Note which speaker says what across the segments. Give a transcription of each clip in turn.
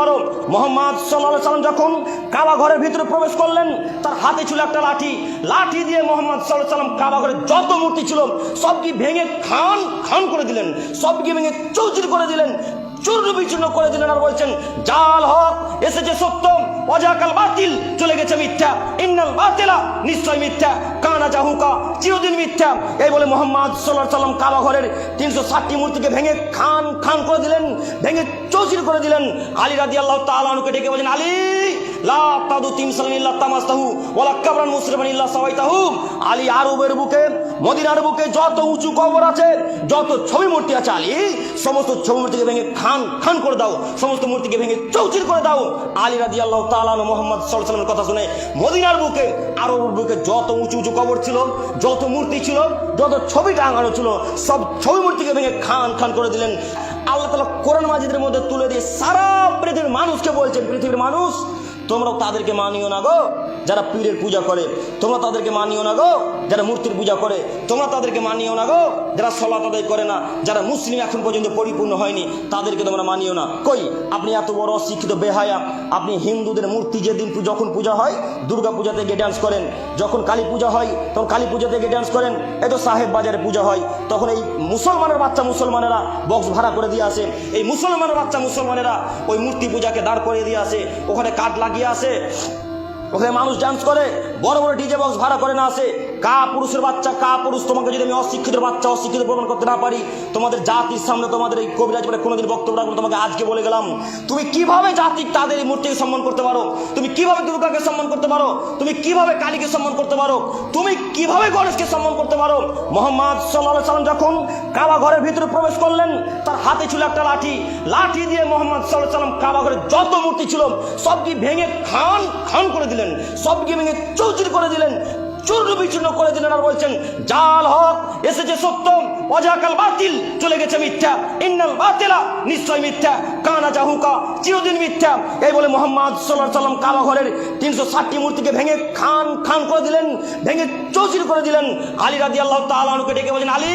Speaker 1: পারো? মোহাম্মদ সাল্লাহ সাল্লাম যখন কাবা ঘরের ভিতরে প্রবেশ করলেন, তার হাতে ছিল একটা লাঠি। লাঠি দিয়ে মোহাম্মদ সাল্লাহ সাল্লাম কাবা ঘরে যত মূর্তি ছিল, সবকে ভেঙে খান খান করে দিলেন। সবকে ভেঙে চৌচির করে দিলেন চূর্ণ বিচূর্ণ করে দিলেন আর বলছেন, জাল হক, এসেছে সত্য অজাকাল বাতিল, চলে গেছে মিথ্যা। ইন্নাল বাতিলা, নিশ্চয় মিথ্যা। কানা জাহুকা, চিরদিন মিথ্যা। এই বলে মোহাম্মদ সাল্লাহ সাল্লাম কাবা ঘরের তিনশো ষাটটি মূর্তিকে ভেঙে খান খান করে দিলেন, ভেঙে চৌচির করে দিলেন। আলী রাদি আল্লাহ তালুকে ডেকে বলেন, আলী আলী আরবের বুকে, মদিনার বুকে যত উঁচু কবর আছে, যত ছবি মূর্তি আছে, আলী, সমস্ত ছবি মূর্তিকে ভেঙে খান খান করে দাও। সমস্ত মূর্তিকে ভেঙে চৌচির করে দাও। আলী রাদি আল্লাহ তালানো মোহাম্মদ সাল্লামের কথা শুনে মদিনার বুকে, আরবের বুকে যত উঁচু উঁচু কবর ছিল, যত মূর্তি ছিল, যত ছবি টাঙানো ছিল, সব ছবি মূর্তিকে ভেঙে খান খান করে দিলেন। আল্লাহ তালা কোরআন মাজিদের মধ্যে তুলে দিয়ে সারা পৃথিবীর মানুষকে বলছেন, পৃথিবীর মানুষ তোমরাও তাদেরকে মানিও না গো। যারা পীরের পূজা করে, তোমরা তাদেরকে মানিও না গো। যারা মূর্তির পূজা করে, তোমরা তাদেরকে মানিও না গো। যারা সলাত আদায় করে না, যারা মুসলিম এখন পর্যন্ত পরিপূর্ণ হয়নি, তাদেরকে তোমরা মানিও না। কই? আপনি এত বড় অশিক্ষিত বেহায়া, আপনি হিন্দুদের মূর্তি যেদিন যখন পূজা হয়, দুর্গা পূজাতে গিয়ে ড্যান্স করেন। যখন কালী পূজা হয়, তখন কালী পূজাতে গিয়ে ডান্স করেন। এই তো সাহেব বাজারে পূজা হয়। তখন এই মুসলমানের বাচ্চা মুসলমানেরা বক্স ভাড়া করে দিয়ে আসে। এই মুসলমানের বাচ্চা মুসলমানেরা ওই মূর্তি পূজাকে দাঁড় করিয়ে দিয়ে আসে। ওখানে কাঠ লাগিয়ে আসে ওখানে মানুষ ডান্স করে বড় বড় ডিজে বক্স ভাড়া করে না আসে কা পুরুষের বাচ্চা, কা পুরুষ, তোমাকে যদি আমি অশিক্ষিত বাচ্চা অশিক্ষিত প্রমাণ করতে না পারি, তোমাদের জাতির সামনে তোমাদের এই কবিরাজ বলে কোনোদিন বক্তব্য রাখব তোমাকে আজকে বলে গেলাম। তুমি কীভাবে জাতি তাদের এই মূর্তিকে সম্মান করতে পারো? তুমি কীভাবে দুর্গাকে সম্মান করতে পারো? তুমি কীভাবে কালীকে সম্মান করতে পারো? তুমি কীভাবে গণেশকে সম্মান করতে পারো? মোহাম্মদ সাল্লাহ সাল্লাম যখন কাবা ঘরের ভিতরে প্রবেশ করলেন, তার হাতে ছিল একটা লাঠি। লাঠি দিয়ে মোহাম্মদ সাল্লাহ সাল্লাম কাবা ঘরে যত মূর্তি ছিল, সবকে ভেঙে খান খান করে দিলেন। সবকে ভেঙে চৌচির করে দিলেন। চূর্ণ বিচূর্ণ করে দিলেন আর বলছেন, জাল হক, এসেছে সত্য, অজাকাল বাতিল, চলে গেছে মিথ্যা, ইন্নাল বাতিলা, নিশ্চয় মিথ্যা, কানা জাহুকা, চিরদিন মিথ্যা। এই বলে মোহাম্মদ সাল্লাহ সাল্লাম কালো ঘরের তিনশো ষাটটি মূর্তিকে ভেঙে খান খান করে দিলেন, ভেঙে চৌচির করে দিলেন। আলী রাজি আল্লাহ তালুকে ডেকে বলেন আলী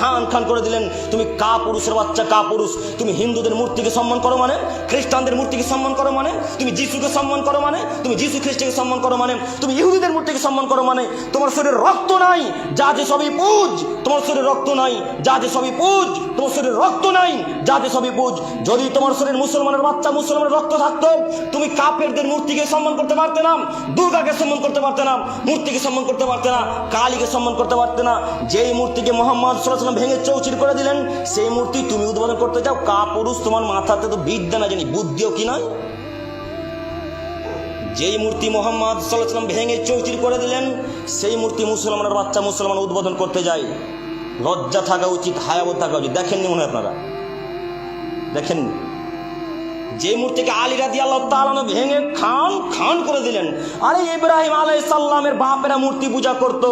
Speaker 1: খান খান করে দিলেন। তুমি কা পুরুষের বাচ্চা কা পুরুষ তুমি হিন্দুদের মূর্তিকে সম্মান করো মানে? খ্রিস্টানদের মূর্তিকে সম্মান করো মানে? তুমি যিশুকে সম্মান করো মানে? তুমি যিশু খ্রিস্টকে সম্মান করো মানে? তুমি ইহুদিদের মূর্তিকে সম্মান করো মানে? তোমার শরীরে রক্ত নাই, যা যে সবই পুজ। তোমার শরীরে রক্ত নাই, যা যে সবই পুজ। তোমার শরীরে রক্ত নাই, যা যে সবই পুজ। যদি তোমার শরীর মুসলমানের বাচ্চা, মুসলমানের রক্ত থাকতো, তুমি কাপেরদের মূর্তিকে সম্মান করতে পারতে না, দুর্গাকে সম্মান করতে পারতে না, মূর্তিকে সম্মান করতে পারতে না, কালীকে সম্মান করতে পারতে না। যেই মূর্তিকে মোহাম্মদ সাল্লাম ভেঙে চৌচির করে দিলেন। সেই মূর্তি তুমি উদ্বোধন করতে চাও কা পুরুষ তোমার মাথাতে তো বিদ্যা না জানি, বুদ্ধিও কি নয়? যেই মূর্তি মোহাম্মদ সাল্লাম ভেঙে চৌচির করে দিলেন, সেই মূর্তি মুসলমানের বাচ্চা মুসলমান উদ্বোধন করতে যায়। লজ্জা থাকা উচিত, হায়াবত থাকা উচিত। দেখেননি মনে হয় আপনারা? দেখেননি? যে মূর্তিকে আলী রাদি আল্লাহ তালানো ভেঙে খান খান করে দিলেন। আরে ইব্রাহিম আলাই সাল্লামের বাপেরা মূর্তি পূজা করত।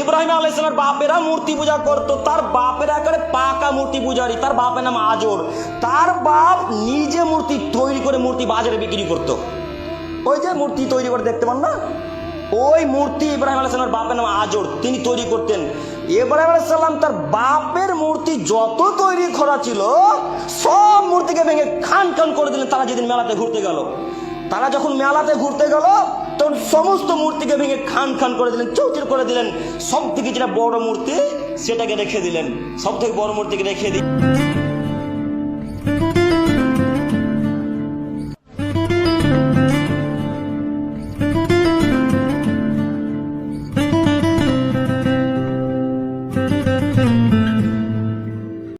Speaker 1: ইব্রাহিম আলাইসাল্লামের বাপেরা মূর্তি পূজা করত। তার বাপেরা করে পাকা মূর্তি পূজারি, তার বাপের নাম আজর। তার বাপ নিজে মূর্তি তৈরি করে মূর্তি বাজারে বিক্রি করত। ওই যে মূর্তি তৈরি করে দেখতে পান না? ওই মূর্তি ইব্রাহিম আলাইসাল্লামের বাপের নাম আজর, তিনি তৈরি করতেন। ইব্রাহিম আলাইসাল্লাম তার বাপের মূর্তি যত তৈরি করা ছিল, সব মূর্তিকে ভেঙে খান খান করে দিলেন, তারা যেদিন মেলাতে ঘুরতে গেল। তারা যখন মেলাতে ঘুরতে গেল, তখন সমস্ত মূর্তিকে ভেঙে খান খান করে দিলেন, চৌচির করে দিলেন। সব থেকে যেটা বড় মূর্তি, সেটাকে রেখে দিলেন। সব থেকে বড় মূর্তিকে রেখে দিন